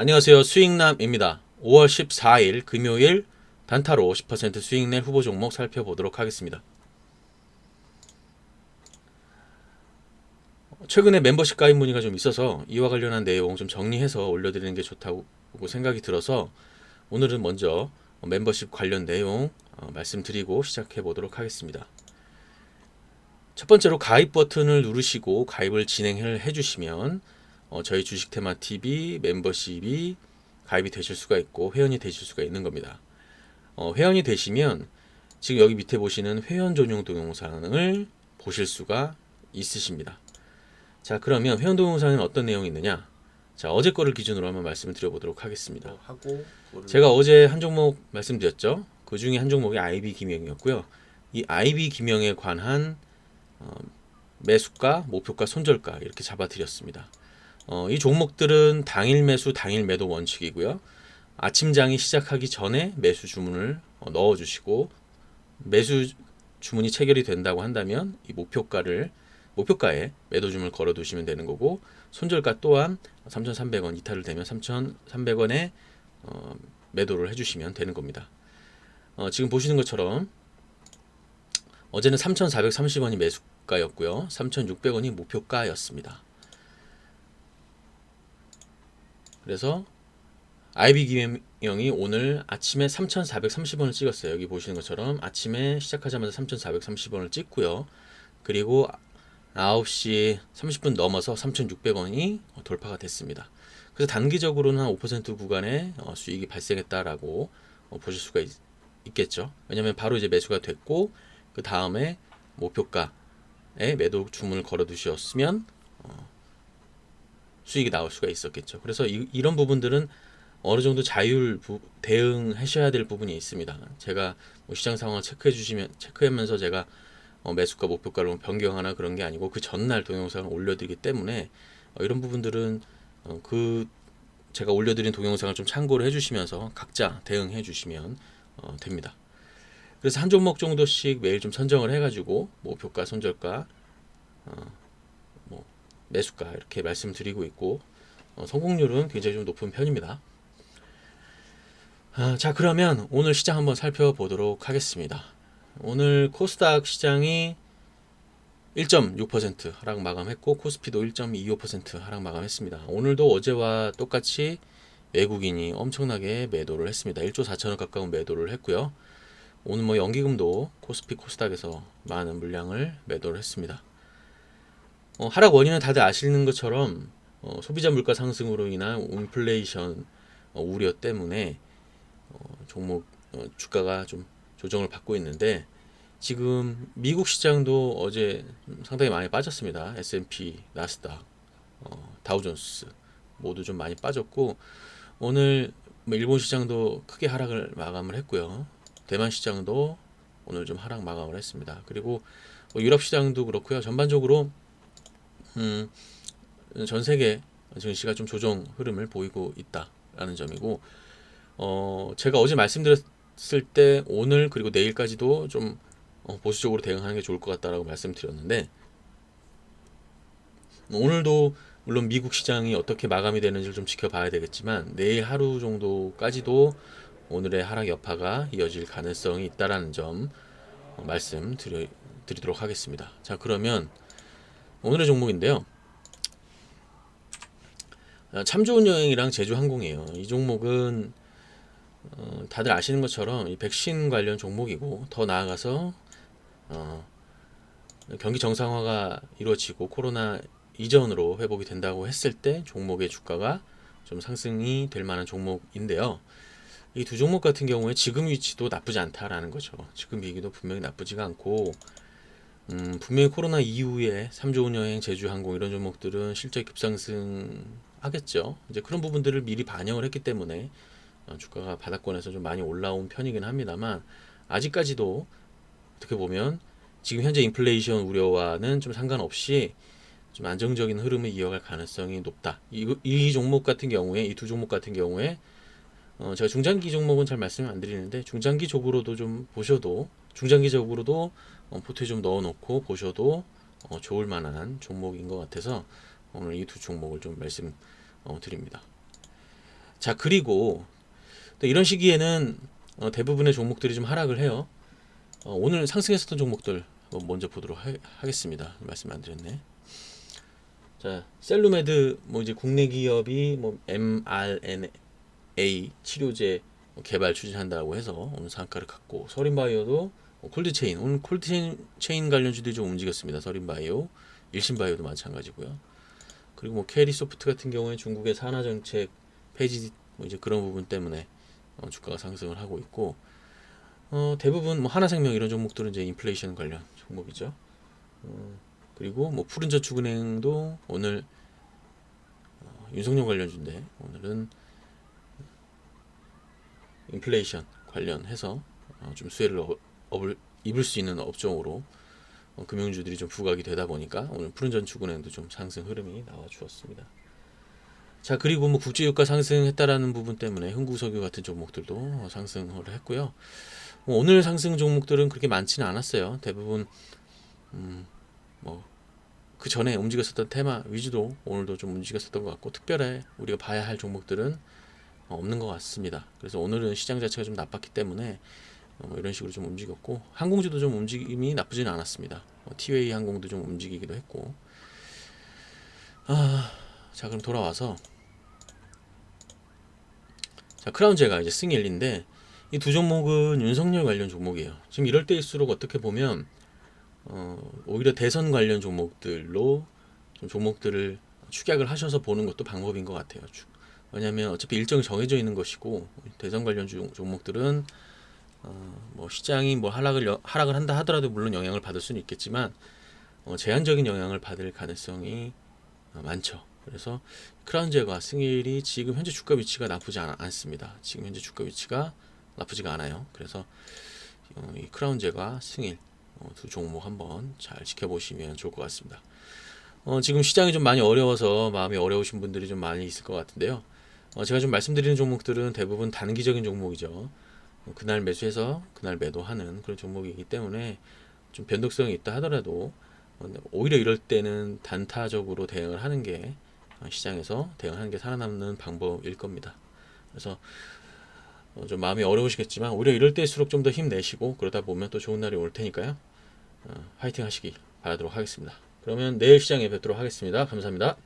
안녕하세요. 수익남입니다. 5월 14일 금요일 단타로 10% 수익 낼 후보 종목 살펴보도록 하겠습니다. 최근에 멤버십 가입 문의가 좀 있어서 이와 관련한 내용 좀 정리해서 올려드리는 게 좋다고 생각이 들어서 오늘은 먼저 멤버십 관련 내용 어, 말씀드리고 시작해 보도록 하겠습니다. 첫 번째로 가입 버튼을 누르시고 가입을 진행을 해주시면 어, 저희 주식 테마 TV 멤버십이 가입이 되실 수가 있고 회원이 되실 수가 있는 겁니다. 어, 회원이 되시면 지금 여기 밑에 보시는 회원 전용 동영상을 보실 수가 있으십니다. 자 그러면 회원 동영상에는 어떤 내용이 있느냐? 자 어제 거를 기준으로 한번 말씀을 드려보도록 하겠습니다. 하고 뭐를- 제가 어제 한 종목 말씀드렸죠. 그 중에 한 종목이 IB 김영이었고요. 이 IB 김영에 관한 어, 매수가, 목표가, 손절가 이렇게 잡아드렸습니다. 어, 이 종목들은 당일 매수, 당일 매도 원칙이고요. 아침장이 시작하기 전에 매수 주문을 어, 넣어 주시고 매수 주문이 체결이 된다고 한다면 이 목표가를 목표가에 매도 주문을 걸어 두시면 되는 거고 손절가 또한 3,300원 이탈을 되면 3,300원에 어, 매도를 해 주시면 되는 겁니다. 어, 지금 보시는 것처럼 어제는 3,430원이 매수가였고요. 3,600원이 목표가였습니다. 그래서 IB 기명이 오늘 아침에 3,430원을 찍었어요. 여기 보시는 것처럼 아침에 시작하자마자 3,430원을 찍고요. 그리고 9시 30분 넘어서 3,600원이 돌파가 됐습니다. 그래서 단기적으로는 한 5% 구간의 어, 수익이 발생했다라고 어, 보실 수가 있, 겠죠 왜냐하면 바로 이제 매수가 됐고 그 다음에 목표가에 매도 주문을 걸어 두셨으면 어, 수익이 나올 수가 있었겠죠. 그래서 이, 이런 부분들은 어느 정도 자율 부, 대응하셔야 될 부분이 있습니다. 제가 뭐 시장 상황을 체크해 주시면 체크하면서 제가 어, 매수가 목표가로 변경하나 그런 게 아니고 그 전날 동영상을 올려드리기 때문에 어, 이런 부분들은 어, 그 제가 올려드린 동영상을 좀 참고를 해주시면서 각자 대응해 주시면 어, 됩니다. 그래서 한 종목 정도씩 매일 좀 선정을 해가지고 목표가, 손절가, 어, 뭐 매수가 이렇게 말씀드리고 있고 어, 성공률은 굉장히 좀 높은 편입니다. 아, 자 그러면 오늘 시장 한번 살펴보도록 하겠습니다. 오늘 코스닥 시장이 1.6% 하락 마감했고 코스피도 1.25% 하락 마감했습니다. 오늘도 어제와 똑같이 외국인이 엄청나게 매도를 했습니다. 1조 4천억 가까운 매도를 했고요. 오늘 뭐 연기금도 코스피 코스닥에서 많은 물량을 매도를 했습니다. 어, 하락 원인은 다들 아시는 것처럼 어, 소비자 물가 상승으로 인한 인플레이션 어, 우려 때문에 어, 종목 어, 주가가 좀 조정을 받고 있는데 지금 미국 시장도 어제 상당히 많이 빠졌습니다. S&P, 나스닥, 어, 다우존스 모두 좀 많이 빠졌고 오늘 뭐 일본 시장도 크게 하락을 마감을 했고요. 대만 시장도 오늘 좀 하락 마감을 했습니다. 그리고 뭐 유럽 시장도 그렇고요. 전반적으로 음, 전 세계 증시가 좀 조정 흐름을 보이고 있다라는 점이고 어, 제가 어제 말씀드렸을 때 오늘 그리고 내일까지도 좀 어, 보수적으로 대응하는 게 좋을 것 같다라고 말씀드렸는데 오늘도 물론 미국 시장이 어떻게 마감이 되는지를 좀 지켜봐야 되겠지만 내일 하루 정도까지도 오늘의 하락 여파가 이어질 가능성이 있다라는 점 어, 말씀드리도록 하겠습니다. 자 그러면 오늘의 종목인데요. 아, 참 좋은 여행이랑 제주항공이에요. 이 종목은 어, 다들 아시는 것처럼 이 백신 관련 종목이고 더 나아가서 어, 경기 정상화가 이루어지고 코로나 이전으로 회복이 된다고 했을 때 종목의 주가가 좀 상승이 될 만한 종목인데요. 이 두 종목 같은 경우에 지금 위치도 나쁘지 않다라는 거죠. 지금 위기도 분명히 나쁘지가 않고 음, 분명히 코로나 이후에 3 좋은 여행, 제주항공 이런 종목들은 실제 급상승 하겠죠. 이제 그런 부분들을 미리 반영을 했기 때문에 어, 주가가 바닥권에서 좀 많이 올라온 편이긴 합니다만 아직까지도 어떻게 보면 지금 현재 인플레이션 우려와는 좀 상관없이 좀 안정적인 흐름을 이어갈 가능성이 높다. 이, 이 종목 같은 경우에 이 두 종목 같은 경우에 어, 제가 중장기 종목은 잘 말씀을 안 드리는데 중장기적으로도 좀 보셔도 중장기적으로도 어, 포트에 좀 넣어놓고 보셔도 어, 좋을 만한 종목인 것 같아서 오늘 이 두 종목을 좀 말씀 어, 드립니다. 자 그리고 또 이런 시기에는 어, 대부분의 종목들이 좀 하락을 해요. 어, 오늘 상승했었던 종목들 먼저 보도록 하, 하겠습니다. 말씀 안 드렸네. 자 셀루메드 뭐 이제 국내 기업이 뭐 mRNA 치료제 뭐 개발 추진한다고 해서 오늘 상가를 갖고 서린바이오도 뭐 콜드체인 오늘 콜드체인 체인 관련주들이 좀 움직였습니다. 서린바이오, 일신바이오도 마찬가지고요. 그리고 뭐 캐리소프트 같은 경우에 중국의 산화 정책 폐지 뭐 이제 그런 부분 때문에 어, 주가가 상승을 하고 있고 어, 대부분 뭐 하나생명 이런 종목들은 이제 인플레이션 관련 종목이죠. 어, 그리고 뭐 푸른저축은행도 오늘 어, 윤석열 관련주인데 오늘은 인플레이션 관련해서 어, 좀 수혜를 업- 업을 입을 수 있는 업종으로 어, 금융주들이 좀 부각이 되다 보니까 오늘 푸른전축은행도 좀 상승 흐름이 나와 주었습니다. 자 그리고 뭐 국제유가 상승했다라는 부분 때문에 흥구석유 같은 종목들도 어, 상승을 했고요. 뭐 오늘 상승 종목들은 그렇게 많지는 않았어요. 대부분 음, 뭐그 전에 움직였었던 테마 위주도 오늘도 좀 움직였었던 것 같고 특별히 우리가 봐야 할 종목들은 어, 없는 것 같습니다. 그래서 오늘은 시장 자체가 좀 나빴기 때문에 어, 뭐 이런 식으로 좀 움직였고 항공주도 좀 움직임이 나쁘지는 않았습니다. 어, 티웨이 항공도 좀 움직이기도 했고 아, 자 그럼 돌아와서 자 크라운제가 이제 승일인데 이 두 종목은 윤석열 관련 종목이에요. 지금 이럴 때일수록 어떻게 보면 어, 오히려 대선 관련 종목들로 좀 종목들을 축약을 하셔서 보는 것도 방법인 것 같아요. 추- 왜냐하면 어차피 일정이 정해져 있는 것이고 대선 관련 주- 종목들은 어, 뭐 시장이 뭐 하락을 여- 하락을 한다 하더라도 물론 영향을 받을 수는 있겠지만 어, 제한적인 영향을 받을 가능성이 어, 많죠. 그래서 크라운제과 승일이 지금 현재 주가 위치가 나쁘지 않, 않습니다. 지금 현재 주가 위치가 나쁘지가 않아요. 그래서 어, 이 크라운제과 승일 어, 두 종목 한번 잘 지켜보시면 좋을 것 같습니다. 어, 지금 시장이 좀 많이 어려워서 마음이 어려우신 분들이 좀 많이 있을 것 같은데요. 어, 제가 좀 말씀드리는 종목들은 대부분 단기적인 종목이죠. 어, 그날 매수해서 그날 매도하는 그런 종목이기 때문에 좀 변동성이 있다 하더라도 어, 오히려 이럴 때는 단타적으로 대응을 하는 게 어, 시장에서 대응하는 게 살아남는 방법일 겁니다. 그래서 어, 좀 마음이 어려우시겠지만 오히려 이럴 때일수록 좀 더 힘내시고 그러다 보면 또 좋은 날이 올 테니까요. 어, 화이팅 하시기 바라도록 하겠습니다. 그러면 내일 시장에 뵙도록 하겠습니다. 감사합니다.